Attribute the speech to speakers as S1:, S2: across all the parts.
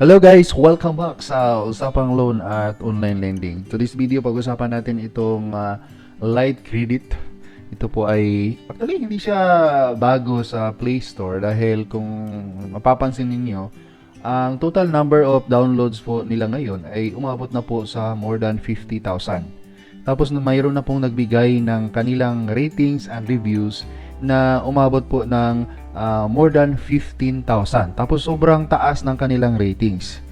S1: Hello guys! Welcome back sa Usapang Loan at Online Lending. To this video, pag-usapan natin itong ah, Light Credit. Ito po ay, actually hindi siya bago sa Play Store dahil kung mapapansin ninyo, ang total number of downloads po nila ngayon ay umabot na po sa more than 50,000. Tapos mayroon na pong nagbigay ng kanilang ratings and reviews na umabot po ng ah, more than 15,000. Tapos sobrang taas ng kanilang ratings.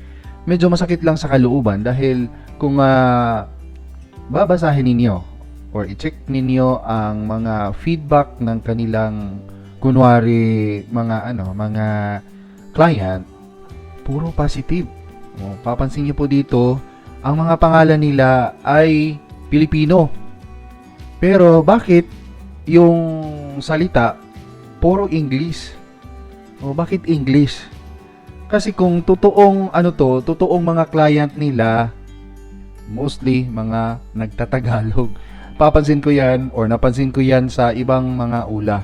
S1: Medyo masakit lang sa kalooban dahil kung ah, babasahin ninyo or i-check ninyo ang mga feedback ng kanilang kunwari mga ano, mga client, puro positive. O, papansin niyo po dito, ang mga pangalan nila ay Pilipino. Pero bakit yung salita puro English? O bakit English? Kasi kung totoong ano to, totoong mga client nila mostly mga nagtatagalog. Papansin ko 'yan or napansin ko 'yan sa ibang mga ula.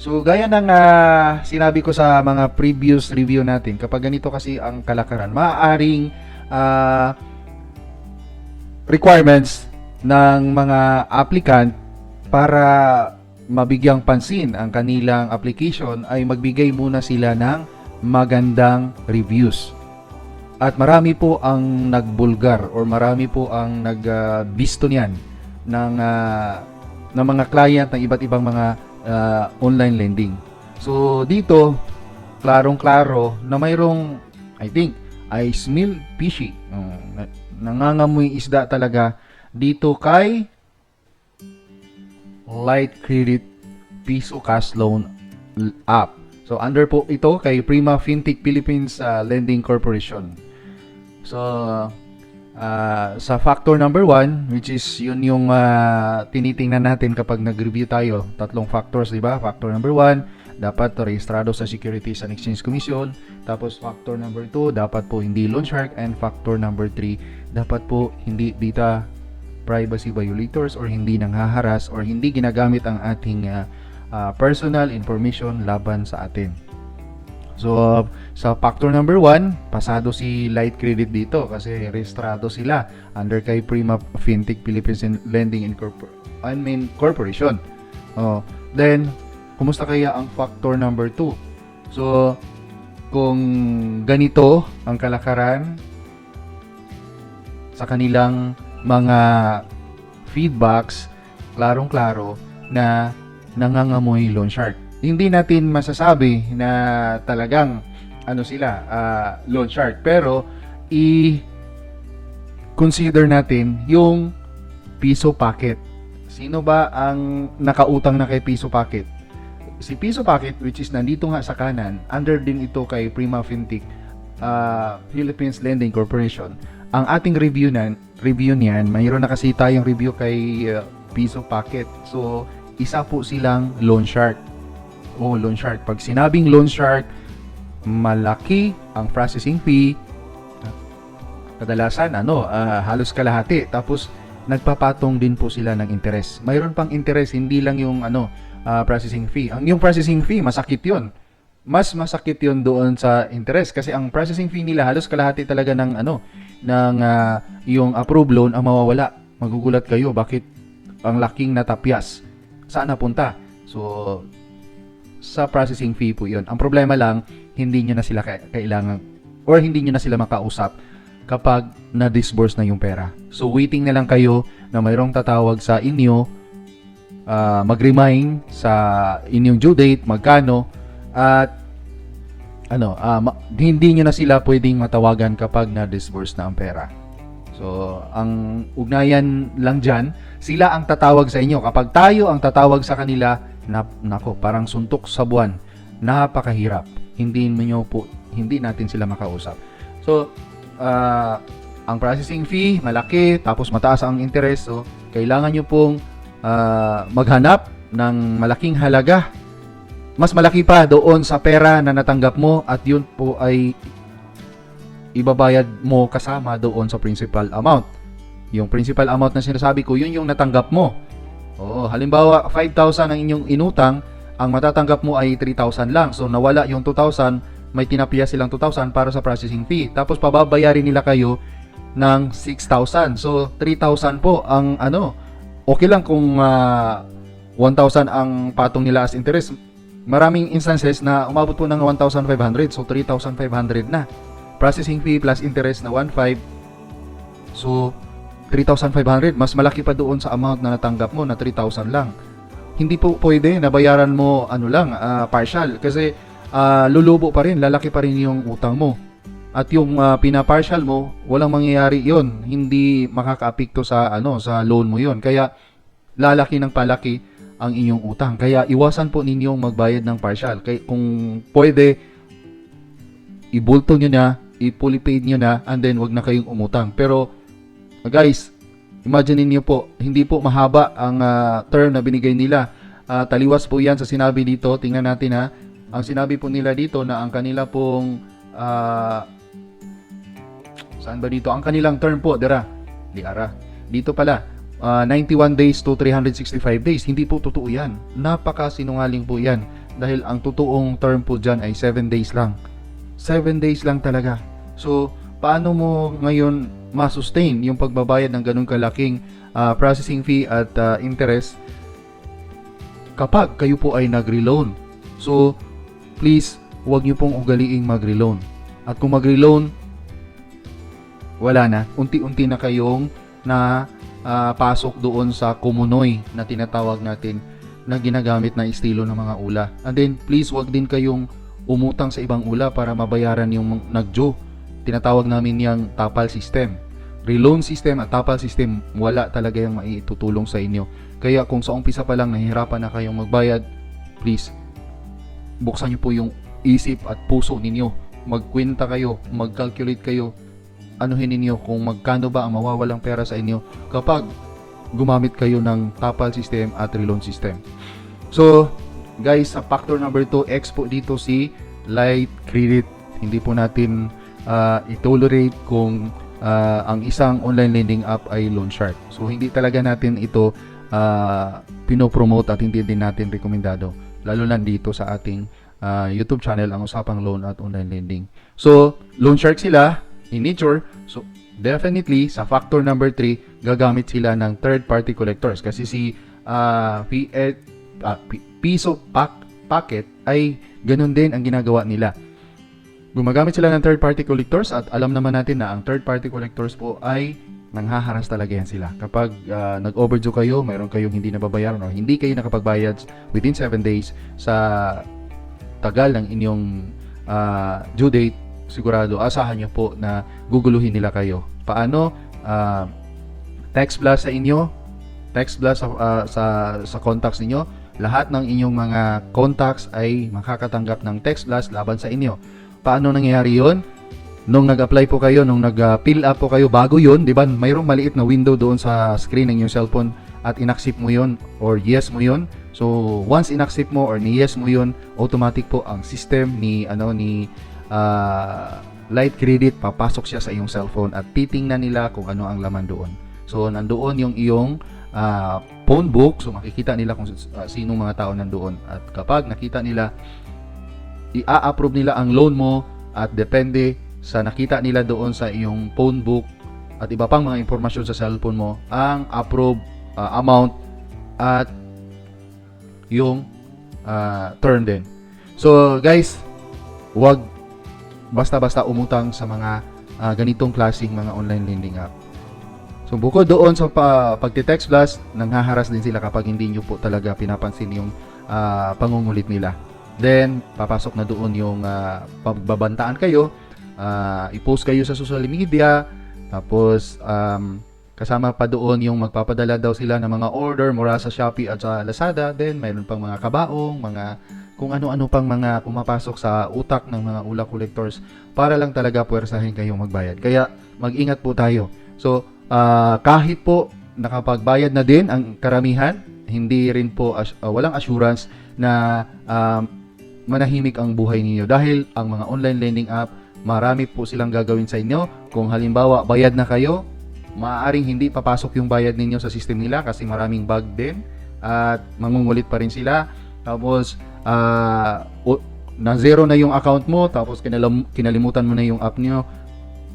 S1: So gaya ng ah, sinabi ko sa mga previous review natin, kapag ganito kasi ang kalakaran, maaaring ah, requirements ng mga applicant para mabigyang pansin ang kanilang application ay magbigay muna sila ng magandang reviews. At marami po ang nagbulgar or marami po ang nagbisto niyan ng ah, ng mga client ng iba't ibang mga ah, online lending. So dito klarong-klaro na mayroong I think I smell fishy. Na- nangangamoy isda talaga dito kay Light Credit Piso Cash Loan app. So under po ito kay Prima Fintech Philippines ah, Lending Corporation. So ah, sa factor number one, which is yun yung ah, tinitingnan natin kapag nag-review tayo. Tatlong factors, di ba? Factor number one, dapat rehistrado sa Securities and Exchange Commission. Tapos factor number two, dapat po hindi loan shark. And factor number three, dapat po hindi data privacy violators or hindi nanghaharas or hindi ginagamit ang ating ah, ah, personal information laban sa atin. So, sa factor number one, pasado si Light Credit dito kasi rehistrado sila under kay Prima Fintech Philippines Lending Incorpor- I mean, Corporation. Oh, then, kumusta kaya ang factor number two? So, kung ganito ang kalakaran sa kanilang mga feedbacks, klarong-klaro na nangangamoy loan shark. Hindi natin masasabi na talagang ano sila, ah, loan shark. Pero i consider natin yung piso packet. Sino ba ang nakautang na kay piso packet? Si piso packet which is nandito nga sa kanan, under din ito kay Prima Fintech ah, Philippines Lending Corporation. Ang ating review nan, review niyan, mayroon na kasi tayong review kay ah, piso packet. So, isa po silang loan shark. Oh, loan shark. Pag sinabing loan shark, malaki ang processing fee. Kadalasan, ano, ah, halos kalahati. Tapos, nagpapatong din po sila ng interest. Mayroon pang interest, hindi lang yung ano, ah, processing fee. Ang yung processing fee, masakit yun. Mas masakit yun doon sa interest kasi ang processing fee nila halos kalahati talaga ng ano ng ah, yung approved loan ang mawawala. Magugulat kayo bakit ang laking natapyas. Saan napunta? So sa processing fee po 'yon. Ang problema lang hindi niyo na sila ka- kailangan or hindi niyo na sila makausap kapag na-disburse na yung pera. So waiting na lang kayo na mayroong tatawag sa inyo ah, mag-remind sa inyong due date, magkano, at ano, ah, ma- hindi nyo na sila pwedeng matawagan kapag na-disburse na ang pera. So, ang ugnayan lang dyan, sila ang tatawag sa inyo. Kapag tayo ang tatawag sa kanila, na, nako, parang suntok sa buwan. Napakahirap. Hindi nyo po, hindi natin sila makausap. So, ah, ang processing fee, malaki, tapos mataas ang interest. So, kailangan nyo pong ah, maghanap ng malaking halaga mas malaki pa doon sa pera na natanggap mo at yun po ay ibabayad mo kasama doon sa principal amount. Yung principal amount na sinasabi ko, yun yung natanggap mo. Oo, halimbawa 5,000 ang inyong inutang, ang matatanggap mo ay 3,000 lang. So nawala yung 2,000 may tinapya silang 2,000 para sa processing fee. Tapos pababayarin nila kayo ng 6,000. So 3,000 po ang ano. Okay lang kung ah, 1,000 ang patong nila as interest. Maraming instances na umabot po ng 1,500. So 3,500 na. Processing fee plus interest na 1,500. So 3,500. Mas malaki pa doon sa amount na natanggap mo na 3,000 lang. Hindi po pwede na bayaran mo ano lang, ah, partial. Kasi ah, lulubo pa rin, lalaki pa rin yung utang mo. At yung ah, pina-partial mo, walang mangyayari yon Hindi makakaapekto sa ano sa loan mo yon Kaya lalaki ng palaki ang inyong utang. Kaya iwasan po ninyong magbayad ng partial. Kaya kung pwede, ibulto nyo na, i-fully paid nyo na, and then wag na kayong umutang. Pero guys, imagine niyo po, hindi po mahaba ang ah, term na binigay nila. Ah, taliwas po yan sa sinabi dito. Tingnan natin ha. Ang sinabi po nila dito na ang kanila pong ah, saan ba dito? Ang kanilang term po, dira. Di ara. Dito pala, ah, 91 days to 365 days. Hindi po totoo yan. Napaka sinungaling po yan. Dahil ang totoong term po dyan ay 7 days lang. 7 days lang talaga. So, paano mo ngayon ma-sustain yung pagbabayad ng ganun kalaking ah, processing fee at ah, interest kapag kayo po ay nagre-loan? So, please, huwag niyo pong ugaliing magre-loan. At kung magre-loan, wala na. Unti-unti na kayong na ah, pasok doon sa kumunoy na tinatawag natin na ginagamit na estilo ng mga ula. And then, please, wag din kayong umutang sa ibang ula para mabayaran yung nagjo. Tinatawag namin yung tapal system. Reloan system at tapal system, wala talaga yung maitutulong sa inyo. Kaya kung sa umpisa pa lang nahihirapan na kayong magbayad, please, buksan niyo po yung isip at puso ninyo. Magkwenta kayo, mag-calculate kayo, anuhin ninyo kung magkano ba ang mawawalang pera sa inyo kapag gumamit kayo ng tapal system at reloan system. So, guys, sa factor number 2, X po dito si light credit. Hindi po natin ah, i-tolerate kung ah, ang isang online lending app ay loan shark. So, hindi talaga natin ito ah, pinopromote at hindi din natin rekomendado. Lalo na dito sa ating ah, YouTube channel, ang usapang loan at online lending. So, loan shark sila in nature. Definitely, sa factor number 3, gagamit sila ng third-party collectors. Kasi si ah, P- ah, P- Piso Pack, Packet ay ganun din ang ginagawa nila. Gumagamit sila ng third-party collectors at alam naman natin na ang third-party collectors po ay nanghaharas talaga yan sila. Kapag ah, nag-overdue kayo, mayroon kayong hindi nababayaran o hindi kayo nakapagbayad within 7 days sa tagal ng inyong ah, due date, sigurado asahan nyo po na guguluhin nila kayo. Paano? Ah, text blast sa inyo, text blast sa, ah, sa, sa contacts ninyo, lahat ng inyong mga contacts ay makakatanggap ng text blast laban sa inyo. Paano nangyayari yon? Nung nag-apply po kayo, nung nag-fill up po kayo bago yon, di ba, mayroong maliit na window doon sa screen ng inyong cellphone at inaccept mo yon or yes mo yon. So, once inaccept mo or ni yes mo yon, automatic po ang system ni ano ni ah, Light Credit papasok siya sa iyong cellphone at titingnan nila kung ano ang laman doon. So, nandoon yung iyong ah, phone book. So, makikita nila kung uh, sinong mga tao nandoon. At kapag nakita nila, i-approve nila ang loan mo at depende sa nakita nila doon sa iyong phone book at iba pang mga impormasyon sa cellphone mo, ang approve ah, amount at yung ah, term din. So, guys, wag basta-basta umutang sa mga ah, ganitong klaseng mga online lending app. So bukod doon sa pa, pagti-text blast, nanghaharas din sila kapag hindi nyo po talaga pinapansin yung ah, pangungulit nila. Then, papasok na doon yung ah, pagbabantaan kayo, ah, i-post kayo sa social media, tapos um, kasama pa doon yung magpapadala daw sila ng mga order mula sa Shopee at sa Lazada. Then, mayroon pang mga kabaong, mga kung ano-ano pang mga pumapasok sa utak ng mga ula collectors para lang talaga puwersahin kayong magbayad. Kaya mag-ingat po tayo. So, ah, kahit po nakapagbayad na din ang karamihan, hindi rin po as- ah, walang assurance na um, manahimik ang buhay ninyo dahil ang mga online lending app marami po silang gagawin sa inyo. Kung halimbawa bayad na kayo, maaaring hindi papasok yung bayad ninyo sa system nila kasi maraming bug din at mangungulit pa rin sila. Tapos o- na zero na yung account mo tapos kinalam, kinalimutan mo na yung app nyo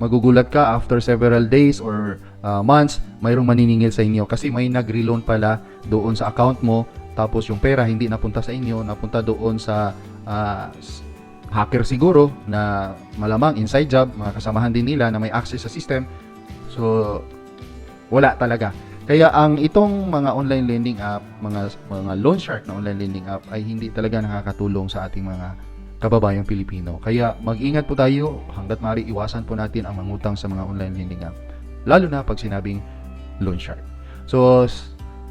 S1: magugulat ka after several days or uh, months mayroong maniningil sa inyo kasi may nag-reloan pala doon sa account mo tapos yung pera hindi napunta sa inyo napunta doon sa uh, hacker siguro na malamang inside job mga kasamahan din nila na may access sa system. So wala talaga kaya ang itong mga online lending app, mga mga loan shark na online lending app ay hindi talaga nakakatulong sa ating mga kababayang Pilipino. Kaya mag-ingat po tayo hanggat maaari iwasan po natin ang mangutang sa mga online lending app. Lalo na pag sinabing loan shark. So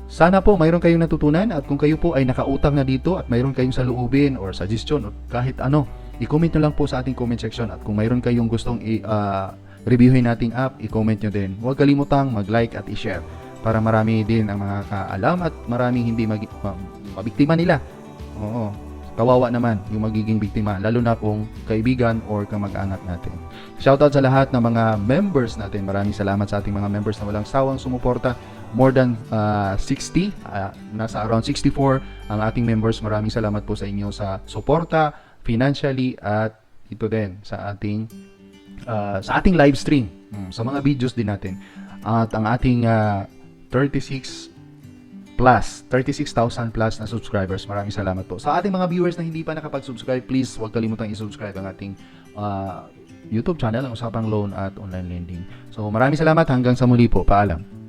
S1: sana po mayroon kayong natutunan at kung kayo po ay nakautang na dito at mayroon kayong saloobin or suggestion o kahit ano, i-comment nyo lang po sa ating comment section at kung mayroon kayong gustong i- ah, reviewin nating app, i-comment nyo din. Huwag kalimutang mag-like at i-share para marami din ang mga kaalam at maraming hindi mag- ma- mabiktima nila. Oo. Kawawa naman yung magiging biktima, lalo na kung kaibigan or kamag-anak natin. Shoutout sa lahat ng mga members natin. Maraming salamat sa ating mga members na walang sawang sumuporta. More than ah, 60, ah, nasa around 64 ang ating members. Maraming salamat po sa inyo sa suporta, financially, at ito din sa ating uh, sa ating live stream, mm, sa mga videos din natin. At ang ating uh, 36 plus, 36,000 plus na subscribers. Maraming salamat po. Sa ating mga viewers na hindi pa nakapag-subscribe, please huwag kalimutang i-subscribe ang ating uh, YouTube channel, ang Usapang Loan at Online Lending. So maraming salamat hanggang sa muli po. Paalam.